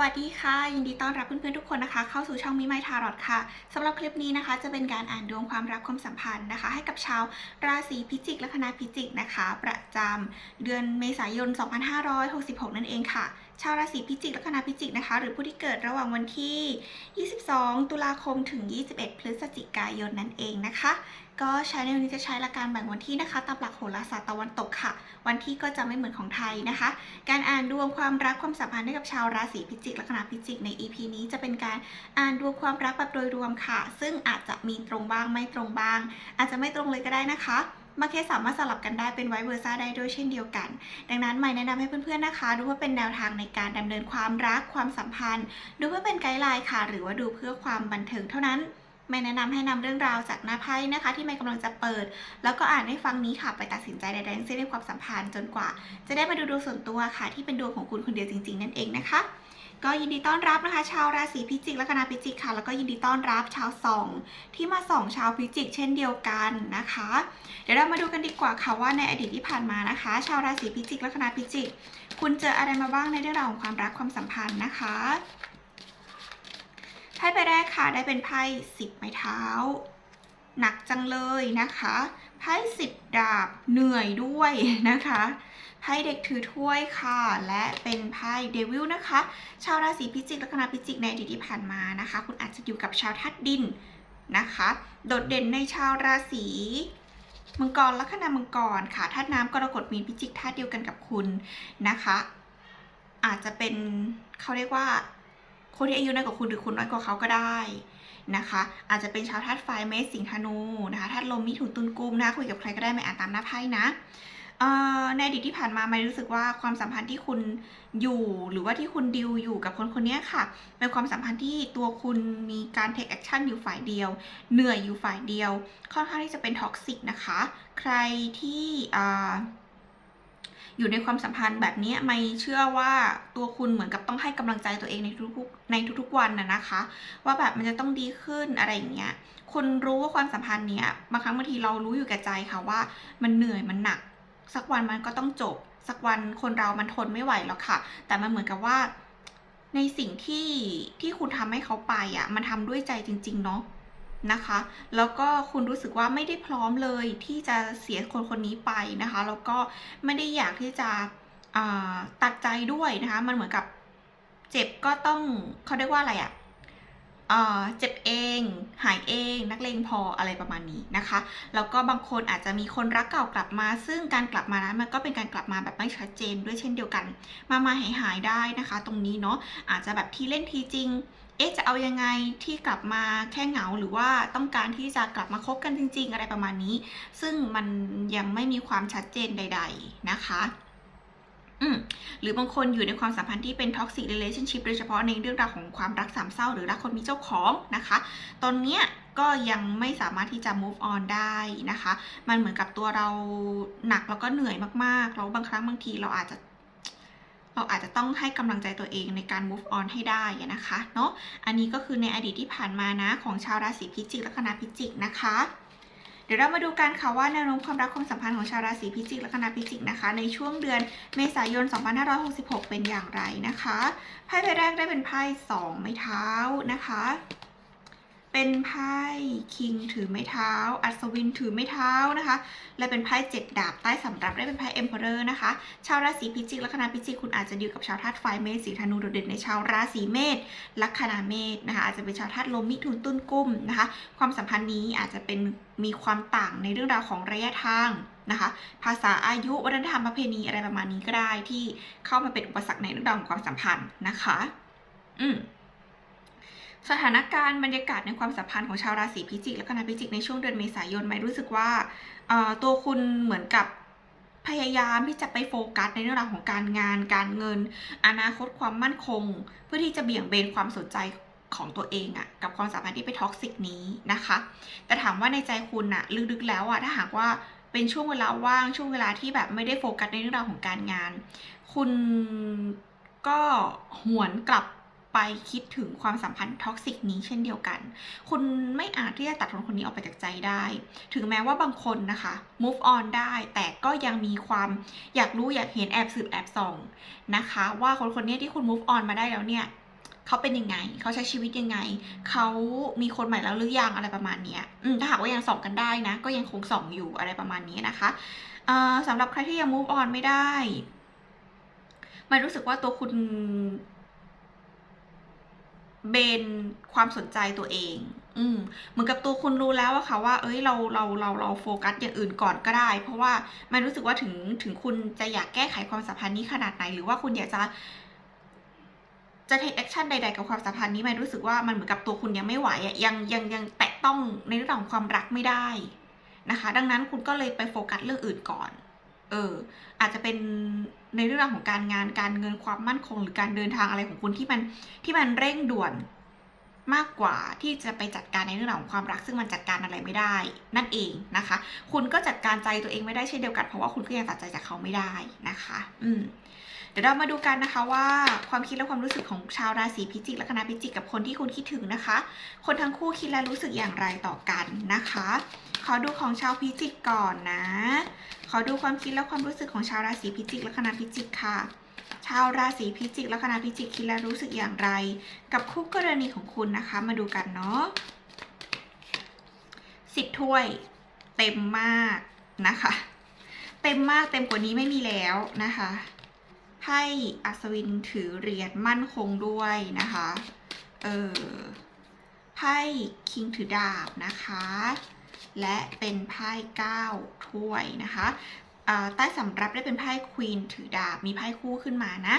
วัสดีค่ะ ยินดีต้อนรับเพื่อนๆทุกคนนะคะ เข้าสู่ช่องมิไมทารอดค่ะสำหรับคลิปนี้นะคะ จะเป็นการอ่านดวงความรักความสัมพันธ์นะคะ ให้กับชาวราศีพิจิกและคณะพิจิกนะคะ ประจำเดือนเมษายน 2566 นั่นเองค่ะ ชาวราศีพิจิกและคณะพิจิกนะคะ หรือผู้ที่เกิดระหว่างวันที่ 22 ตุลาคมถึง 21 พฤศจิกายนนั่นเองนะคะ ก็ใช้ในวันนี้จะใช้หลักการแบ่งวันที่นะคะตามหลักโหราศาสตร์ตะวันตกค่ะ วันที่ก็จะไม่เหมือนของไทยนะคะ การอ่านดวงความรักความสัมพันธ์ให้กับชาวราศีพิจิกละคณะพิจิกใน EP นี้จะเป็นการอ่านดวงความรักแบบโดยรวมค่ะ ซึ่งอาจจะมีตรงบ้างไม่ตรงบ้าง อาจจะไม่ตรงเลยก็ได้นะคะบางเคสสามารถสลับกันได้เป็นไวเวอร์ซ่าได้ด้วยเช่นเดียวกัน ดังนั้นใหม่แนะนำให้เพื่อนๆนะคะ ดูเพื่อเป็นแนวทางในการดำเนินความรักความสัมพันธ์ ดูเพื่อเป็นไกด์ไลน์ค่ะ หรือว่าดูเพื่อความบันเทิงเท่านั้น ไม่แนะนำให้นำเรื่องราวจากหน้าไพ่นะคะ ที่ไม่กำลังจะเปิด แล้วก็อ่านให้ฟังนี้ค่ะ ไปตัดสินใจใดๆทั้งสิ้นในความสัมพันธ์จนกว่า จะได้มาดูดวงส่วนตัวค่ะ ที่เป็นดวงของคุณคนเดียวจริง ๆ นั่นเองนะคะก็ยินดีต้อนรับนะคะ ชาวราศีพิจิกและคณะพิจิกค่ะ แล้วก็ยินดีต้อนรับชาวส่องที่มาส่องชาวพิจิก เช่นเดียวกันนะคะ เดี๋ยวเรามาดูกันดีกว่าค่ะว่าในอดีตที่ผ่านมานะคะ ชาวราศีพิจิกและคณะพิจิก คุณเจออะไรมาบ้างในเรื่องราวของความรักความสัมพันธ์นะคะ ไพ่ใบแรกค่ะ ได้เป็นไพ่สิบไม้เท้า หนักจังเลยนะคะ ไพ่สิบดาบเหนื่อยด้วยนะคะ ไพ่เด็กถือถ้วยค่ะ และเป็นไพ่เดวิลนะคะ ชาวราศีพิจิกและคณะพิจิกในอดีตที่ผ่านมานะคะ คุณอาจจะอยู่กับชาวธาตุดินนะคะ โดดเด่นในชาวราศีมังกรลัคนามังกรค่ะธาตุน้ำกรกฎมีนพิจิกธาตุเดียวกันกับคุณนะคะ อาจจะเป็นเขาเรียกว่า คนที่อายุน้อยกว่าคุณหรือคุณน้อยกว่าเขาก็ได้นะคะ อาจจะเป็นชาวธาตุไฟเมษสิงธนูนะคะธาตุลมมิถุนตุลกุมนะคุยกับใครก็ได้ไม่อ่านตามหน้าไพ่นะในอดีตที่ผ่านมาไม่รู้สึกว่าความสัมพันธ์ที่คุณอยู่หรือว่าที่คุณดิวอยู่กับคนคนนี้ค่ะ เป็นความสัมพันธ์ที่ตัวคุณมีการ take action อยู่ฝ่ายเดียว เหนื่อยอยู่ฝ่ายเดียว ค่อนข้างที่จะเป็นท็อกซิกนะคะ ใครที่ อยู่ในความสัมพันธ์แบบนี้ไม่เชื่อว่าตัวคุณเหมือนกับต้องให้กำลังใจตัวเองในทุกๆในทุกๆวันน่ะนะคะ ว่าแบบมันจะต้องดีขึ้นอะไรอย่างเงี้ยคุณรู้ว่าความสัมพันธ์เนี้ยบางครั้งบางทีเรารู้อยู่แก่ใจค่ะว่า มันเหนื่อยมันหนัก สักวันมันก็ต้องจบ สักวันคนเรามันทนไม่ไหวแล้วค่ะ แต่มันเหมือนกับว่า ในสิ่งที่ที่คุณทำให้เขาไปอะ มันทำด้วยใจจริง ๆ เนาะ นะคะ แล้วก็คุณรู้สึกว่าไม่ได้พร้อมเลยที่จะเสียคนคนนี้ไปนะคะ แล้วก็ไม่ได้อยากที่จะตัดใจด้วยนะคะ มันเหมือนกับเจ็บก็ต้องเขาเรียกว่าอะไรอะ่ะเจ็บเอง หายเอง นักเลงพออะไรประมาณนี้นะคะ แล้วก็บางคนอาจจะมีคนรักเก่ากลับมา ซึ่งการกลับมานั้นมันก็เป็นการกลับมาแบบไม่ชัดเจนด้วยเช่นเดียวกัน มามาหายหายๆได้นะคะ ตรงนี้เนาะอาจจะแบบทีเล่นทีจริง เอ๊ะจะเอายังไงที่กลับมาแค่เหงาหรือว่าต้องการที่จะกลับมาคบกันจริง ๆ อะไรประมาณนี้ ซึ่งมันยังไม่มีความชัดเจนใด ๆ นะคะอืมหรือบางคนอยู่ในความสัมพันธ์ที่เป็น toxic relationship โดยเฉพาะในเรื่องราวของความรักสามเศร้าหรือรักคนมีเจ้าของนะคะ ตอนเนี้ยก็ยังไม่สามารถที่จะ move on ได้นะคะ มันเหมือนกับตัวเราหนักแล้วก็เหนื่อยมากๆแล้วบางครั้งบางทีเราอาจจะ เราอาจจะต้องให้กำลังใจตัวเองในการ move on ให้ได้นะคะเนาะอันนี้ก็คือในอดีตที่ผ่านมานะของชาวราศีพิจิกและคณะพิจิกนะคะเดี๋ยวเรามาดูกันค่ะว่าแนวโน้มความรักความสัมพันธ์ของชาวราศีพิจิกและคณะพิจิกนะคะ ในช่วงเดือนเมษายน 2566 เป็นอย่างไรนะคะไพ่ใบแรกได้เป็นไพ่สองไม้เท้านะคะ เป็นไพ่คิงถือไม้เท้า อัศวินถือไม้เท้านะคะ และเป็นไพ่เจ็ดดาบใต้สำรับได้เป็นไพ่เอ็มเพอเรอร์นะคะ ชาวราศีพิจิกและคณะพิจิกคุณอาจจะดีลกับชาวธาตุไฟเมษสีธนูโดดเด่นในชาวราศีเมษลัคนาเมษนะคะ อาจจะเป็นชาวธาตุลมมิถุนตุลกุมนะคะ ความสัมพันธ์นี้อาจจะเป็นมีความต่างในเรื่องราวของระยะทางนะคะ ภาษาอายุวัฒนธรรมประเพณีอะไรประมาณนี้ก็ได้ที่เข้ามาเป็นอุปสรรคในเรื่องราวของความสัมพันธ์นะคะ อืม สถานการณ์บรรยากาศในความสัมพันธ์ของชาวราศีพิจิก และคณะพิจิกในช่วงเดือนเมษายนไม่รู้สึกว่าตัวคุณเหมือนกับพยายามที่จะไปโฟกัสในเรื่องราวของการงาน การเงิน อนาคตความมั่นคง เพื่อที่จะเบี่ยงเบนความสนใจของตัวเองอะกับความสัมพันธ์ที่เป็นท็อกซิกนี้นะคะ แต่ถามว่าในใจคุณอะลึกๆแล้วอะถ้าหากว่าเป็นช่วงเวลาว่างช่วงเวลาที่แบบไม่ได้โฟกัสในเรื่องราวของการงาน คุณก็หวนกลับ ไปคิดถึงความสัมพันธ์ท็อกซิกนี้เช่นเดียวกัน คุณไม่อาจที่จะตัดคนคนนี้ออกไปจากใจได้ ถึงแม้ว่าบางคนนะคะ move on ได้ แต่ก็ยังมีความอยากรู้อยากเห็นแอบสืบแอบส่องนะคะ ว่าคนคนนี้ที่คุณ move on มาได้แล้วเนี่ยเขาเป็นยังไง เขาใช้ชีวิตยังไง เขามีคนใหม่แล้วหรือยังอะไรประมาณนี้อืมถ้าหากว่ายังส่องกันได้นะ ก็ยังคงส่องอยู่อะไรประมาณนี้นะคะสำหรับใครที่ยัง move on ไม่ได้มันรู้สึกว่าตัวคุณ เบนความสนใจตัวเอง อืมเหมือนกับตัวคุณรู้แล้วอะค่ะว่า เอ้ยเราเราเราเราโฟกัสอย่างอื่นก่อนก็ได้ เพราะว่ามันรู้สึกว่าถึงถึงคุณจะอยากแก้ไขความสัมพันธ์นี้ขนาดไหน หรือว่าคุณอยากจะจะ take action ใดๆกับความสัมพันธ์นี้มันรู้สึกว่ามันเหมือนกับตัวคุณยังไม่ไหวอะยังยังยังแตะต้องในเรื่องของความรักไม่ได้นะคะ ดังนั้นคุณก็เลยไปโฟกัสเรื่องอื่นก่อน เอออาจจะเป็นในเรื่องของการงานการเงินความมั่นคง หรือการเดินทางอะไรของคุณที่มันที่มันเร่งด่วนมากกว่าที่จะไปจัดการในเรื่องของความรัก ซึ่งมันจัดการอะไรไม่ได้ นั่นเองนะคะ คุณก็จัดการใจตัวเองไม่ได้เช่นเดียวกันเพราะว่าคุณก็ยังตัดใจจากเขาไม่ได้นะคะ อืม ดี๋ยวเรามาดูกันนะคะว่าความคิดและความรู้สึกของชาวราศีพิจิกและคณะพิจิกกับคนที่คุณคิดถึงนะคะ คนทั้งคู่คิดและรู้สึกอย่างไรต่อกันนะคะ ขอดูของชาวพิจิกก่อนนะ ขอดูความคิดและความรู้สึกของชาวราศีพิจิกและคณะพิจิกค่ะ ชาวราศีพิจิกและคณะพิจิกคิดและรู้สึกอย่างไร กับคู่กรณีของคุณนะคะ มาดูกันเนาะสิบถ้วยเต็มมากนะคะ เต็มมากเต็มกว่านี้ไม่มีแล้วนะคะ ไพ่อัศวินถือเหรียญมั่นคงด้วยนะคะ เออไพ่คิงถือดาบนะคะ และเป็นไพ่เก้าถ้วยนะคะอ่าใต้สำรับได้เป็นไพ่ควีนถือดาบมีไพ่คู่ขึ้นมานะ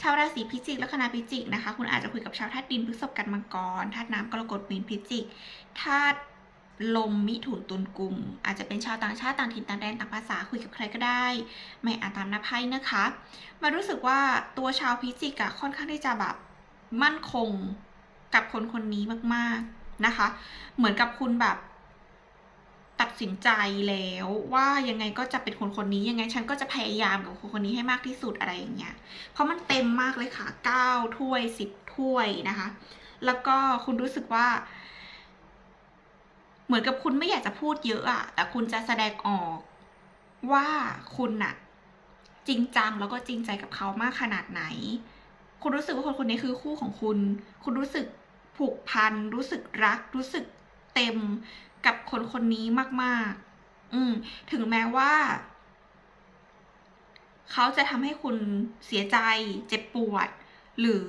ชาวราศีพิจิกและคณะพิจิกนะคะ คุณอาจจะคุยกับชาวธาตุดินพฤษภกันมังกรธาตุน้ำกรกฎมีนพิจิกธาตุ ลมมิถุนตุลกุมอาจจะเป็นชาวต่างชาติต่างถิ่นต่างแดนต่างภาษาคุยกับใครก็ได้ ไม่อ่านตามหน้าไพ่นะคะมารู้สึกว่าตัวชาวพิจิกอะค่อนข้างที่จะแบบมั่นคงกับคนคนนี้มากๆนะคะ เหมือนกับคุณแบบ ตัดสินใจแล้วว่ายังไงก็จะเป็นคนคนนี้ยังไงฉันก็จะพยายามกับคนคนนี้ให้มากที่สุดอะไรอย่างเงี้ยเพราะมันเต็มมากเลยค่ะเก้าถ้วยสิบถ้วยนะคะ แล้วก็คุณรู้สึกว่า เหมือนกับคุณไม่อยากจะพูดเยอะอะแต่คุณจะแสดงออก ว่าคุณน่ะ จริงจังแล้วก็จริงใจกับเขามากขนาดไหน คุณรู้สึกว่าคนคนนี้คือคู่ของคุณ คุณรู้สึกผูกพัน รู้สึกรัก รู้สึกเต็มกับคนคนนี้มาก ๆ อืม ถึงแม้ว่า เขาจะทำให้คุณเสียใจ เจ็บปวด หรือ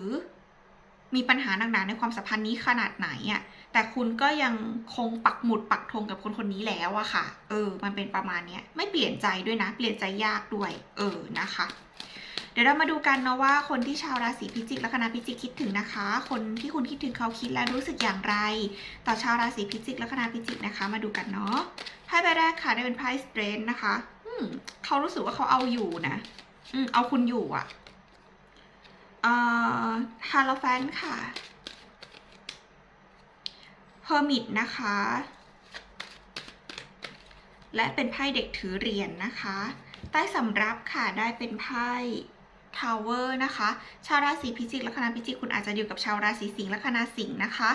มีปัญหาหนักๆในความสัมพันธ์นี้ขนาดไหนอะ่ะ แต่คุณก็ยังคงปักหมุดปักธงกับคนคนนี้แล้วอะค่ะ เออ มันเป็นประมาณนี้ไม่เปลี่ยนใจด้วยนะ เปลี่ยนใจยากด้วย เออ นะคะ เดี๋ยวเรามาดูกันเนาะว่าคนที่ชาวราศีพิจิกและคณะพิจิกคิดถึงนะคะ คนที่คุณคิดถึงเขาคิดและรู้สึกอย่างไร ต่อชาวราศีพิจิกและคณะพิจิกนะคะ มาดูกันเนาะ ไพ่ใบแรกค่ะได้เป็นไพ่สเตรนนะคะ อืมเขารู้สึกว่าเขาเอาอยู่นะ อืมเอาคุณอยู่อะเอ่อฮาโลแฟนค่ะ เฮอร์มิตนะคะ และเป็นไพ่เด็กถือเหรียญนนะคะ ใต้สำรับค่ะได้เป็นไพ่ทาวเวอร์นะคะ ชาวราศีพิจิกและคณะพิจิกคุณอาจจะอยู่กับชาวราศีสิงห์และคณะสิงห์นะคะ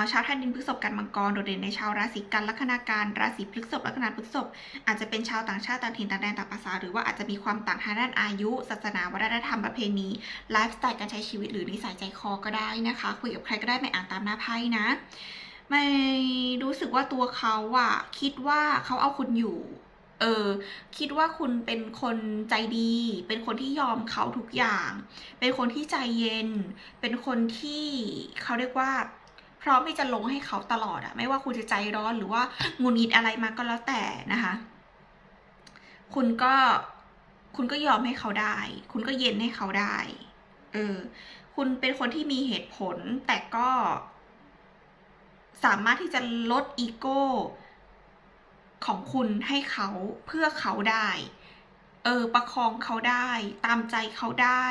าชาวธาตุดินพฤษภกันมังกรโดดเด่นในชาวราศีกันลัคนาการราศีพฤษภลัคนาพฤษภอาจจะเป็นชาวต่างชาติต่างถิ่นต่างแดนต่างภาษา หรือว่าอาจจะมีความต่างทางด้านอายุ ศาสนาวัฒนธรรมประเพณีไลฟ์สไตล์การใช้ชีวิตหรือนิสัยใจคอก็ได้นะคะ คุยกับใครก็ได้ไม่อ่านตามหน้าไพ่นะ ไม่รู้สึกว่าตัวเขาอะคิดว่าเขาเอาคุณอยู่ เออ คิดว่าคุณเป็นคนใจดี เป็นคนที่ยอมเขาทุกอย่าง เป็นคนที่ใจเย็น เป็นคนที่เขาเรียกว่าพร้อมที่จะลงให้เขาตลอดอะไม่ว่าคุณจะใจร้อนหรือว่างุนงิดอะไรมาก็แล้วแต่นะคะ คุณก็คุณก็ยอมให้เขาได้ คุณก็เย็นให้เขาได้ เออ คุณเป็นคนที่มีเหตุผลแต่ก็ สามารถที่จะลดอีโก้ของคุณให้เขาเพื่อเขาได้ เออ ประคองเขาได้ ตามใจเขาได้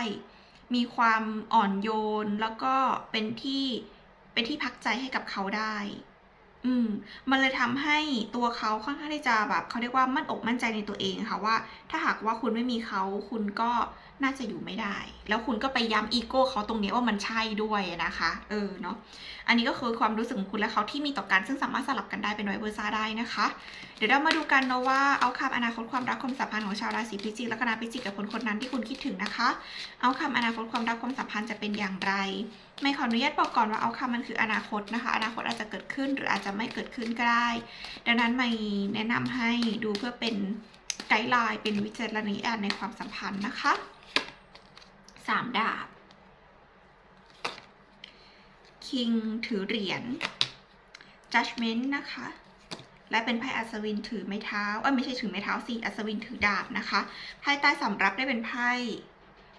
มีความอ่อนโยนแล้วก็เป็นที่เป็นที่พักใจให้กับเขาได้ อืม มันเลยทำให้ตัวเขาค่อนข้างที่จะแบบเขาเรียกว่ามั่นอกมั่นใจในตัวเองค่ะว่า ถ้าหากว่าคุณไม่มีเขาคุณก็ น่าจะอยู่ไม่ได้ แล้วคุณก็ไปย้ำอีโก้เขาตรงนี้ว่ามันใช่ด้วยนะคะ เออเนาะ อันนี้ก็คือความรู้สึกของคุณและเขาที่มีต่อกันซึ่งสามารถสลับกันได้เป็นไวเวอร์ซ่าได้นะคะ เดี๋ยวเรามาดูกันเนาะว่าเอาคำอนาคตความรักความสัมพันธ์ของชาวราศีพิจิกและคณะพิจิกกับคนคนนั้นที่คุณคิดถึงนะคะ เอาคำอนาคตความรักความสัมพันธ์จะเป็นอย่างไรไม่ขออนุญาตบอกก่อนว่าเอาคำมันคืออนาคตนะคะ อนาคตอาจจะเกิดขึ้นหรืออาจจะไม่เกิดขึ้นก็ได้ ดังนั้นไม่แนะนำให้ดูเพื่อเป็นไกด์ไลน์เป็นวิจารณญาณในความสัมพันธ์นะคะ สามดาบ คิงถือเหรียญ judgment นะคะ และเป็นไพ่อัศวินถือไม้เท้า เอ้ยไม่ใช่ถือไม้เท้าสิ อัศวินถือดาบนะคะ ไพ่ใต้สำรับได้เป็นไพ่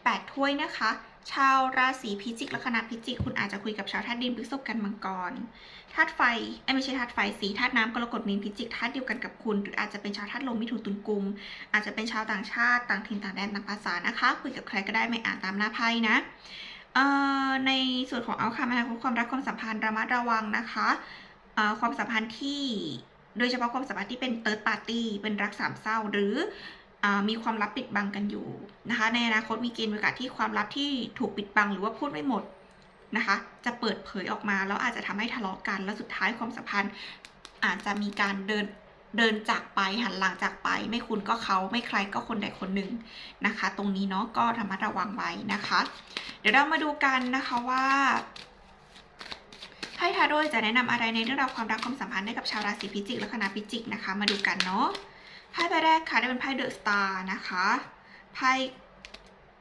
แปดถ้วยนะคะ ชาวราศีพิจิกละคณะพิจิก คุณอาจจะคุยกับชาวธาตุดินพฤษภกันมังกรธาตุไฟเอ้ไม่ใช่ธาตุไฟสีธาตุน้ำกรกฎมีนพิจิกธาตุเดียวกันกับคุณ หรืออาจจะเป็นชาวธาตุลมมิถุนตุลกุม อาจจะเป็นชาวต่างชาติต่างถิ่นต่างแดนต่างภาษานะคะ คุยกับใครก็ได้ไม่อ่านตามหน้าไพ่นะเอ่อในส่วนของเอาคำอนาคตความรักความสัมพันธ์ระมัดระวังนะคะเอ่อความสัมพันธ์ที่โดยเฉพาะความสัมพันธ์ที่เป็นเติร์ดปาร์ตี้เป็นรักสามเศร้าหรือ มีความลับปิดบังกันอยู่นะคะ ในอนาคตมีเกณฑ์โอกาสที่ความลับที่ถูกปิดบังหรือว่าพูดไม่หมดนะคะ จะเปิดเผยออกมาแล้วอาจจะทำให้ทะเลาะกัน แล้วสุดท้ายความสัมพันธ์อาจจะมีการเดินเดินจากไปหันหลังจากไป ไม่คุณก็เขาไม่ใครก็คนใดคนหนึ่งนะคะ ตรงนี้เนาะก็ระมัดระวังไว้นะคะ เดี๋ยวเรามาดูกันนะคะว่าไพ่ทาโร่จะแนะนำอะไรในเรื่องราวความรักความสัมพันธ์ให้กับชาวราศีพิจิกและคณะพิจิกนะคะ มาดูกันเนาะ ไพ่ใบแรกค่ะได้เป็นไพ่เดอะสตาร์นะคะไพ่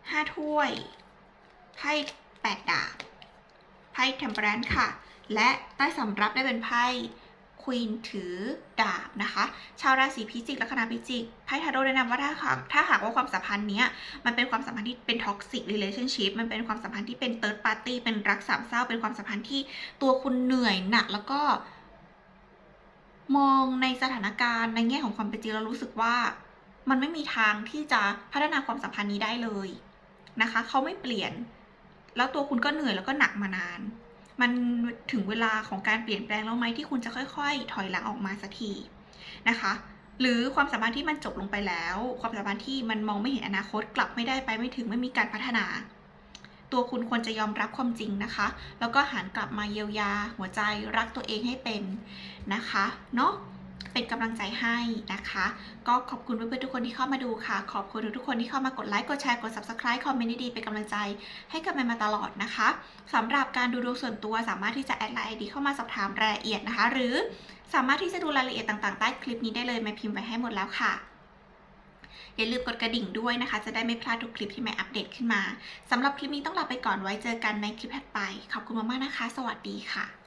ห้าถ้วยไพ่แปดดาบไพ่เทมเปอรนค่ะ และใต้สำรับได้เป็นไพ่ควีนถือดาบนะคะ ชาวราศีพิจิกและคณะพิจิกไพ่ทาโร่แนะนำว่าถ้าหากถ้าหากว่าความสัมพันธ์เนี้ยมันเป็นความสัมพันธ์ที่เป็นท็อกซิก r e l a t i o n s h i p มันเป็นความสัมพันธ์ที่เป็น third party เป็นรักสามเศร้าเป็นความสัมพันธ์ที่ตัวคุณเหนื่อยหนักแล้วก็ มองในสถานการณ์ในแง่ของความเป็นจริงแล้วรู้สึกว่ามันไม่มีทางที่จะพัฒนาความสัมพันธ์นี้ได้เลยนะคะ เขาไม่เปลี่ยน แล้วตัวคุณก็เหนื่อยแล้วก็หนักมานาน มันถึงเวลาของการเปลี่ยนแปลงแล้วไหมที่คุณจะค่อยๆ ถอยหลังออกมาสักทีนะคะ หรือความสัมพันธ์ที่มันจบลงไปแล้ว ความสัมพันธ์ที่มันมองไม่เห็นอนาคตกลับไม่ได้ไปไม่ถึงไม่มีการพัฒนา ตัวคุณควรจะยอมรับความจริงนะคะ แล้วก็หันกลับมาเยียวยา หัวใจรักตัวเองให้เป็นนะคะเนาะเป็นกำลังใจให้นะคะ ก็ขอบคุณเพื่อนๆทุกคนที่เข้ามาดูค่ะ ขอบคุณทุกคนที่เข้ามากดไลค์ กดแชร์ กด subscribe คอมเมนต์ดีๆเป็นกำลังใจให้กับแมนมาตลอดนะคะสำหรับการดูดวงส่วนตัวสามารถที่จะแอดไลน์ไอดีเข้ามาสอบถามรายละเอียดนะคะ หรือสามารถที่จะดูรายละเอียดต่างๆใต้คลิปนี้ได้เลยแม่พิมพ์ไว้ให้หมดแล้วค่ะ อย่าลืมกดกระดิ่งด้วยนะคะ จะได้ไม่พลาดทุกคลิปที่แม่อัปเดตขึ้นมาสำหรับคลิปนี้ต้องลาไปก่อนไว้เจอกันในคลิปถัดไป ขอบคุณมากๆนะคะ สวัสดีค่ะ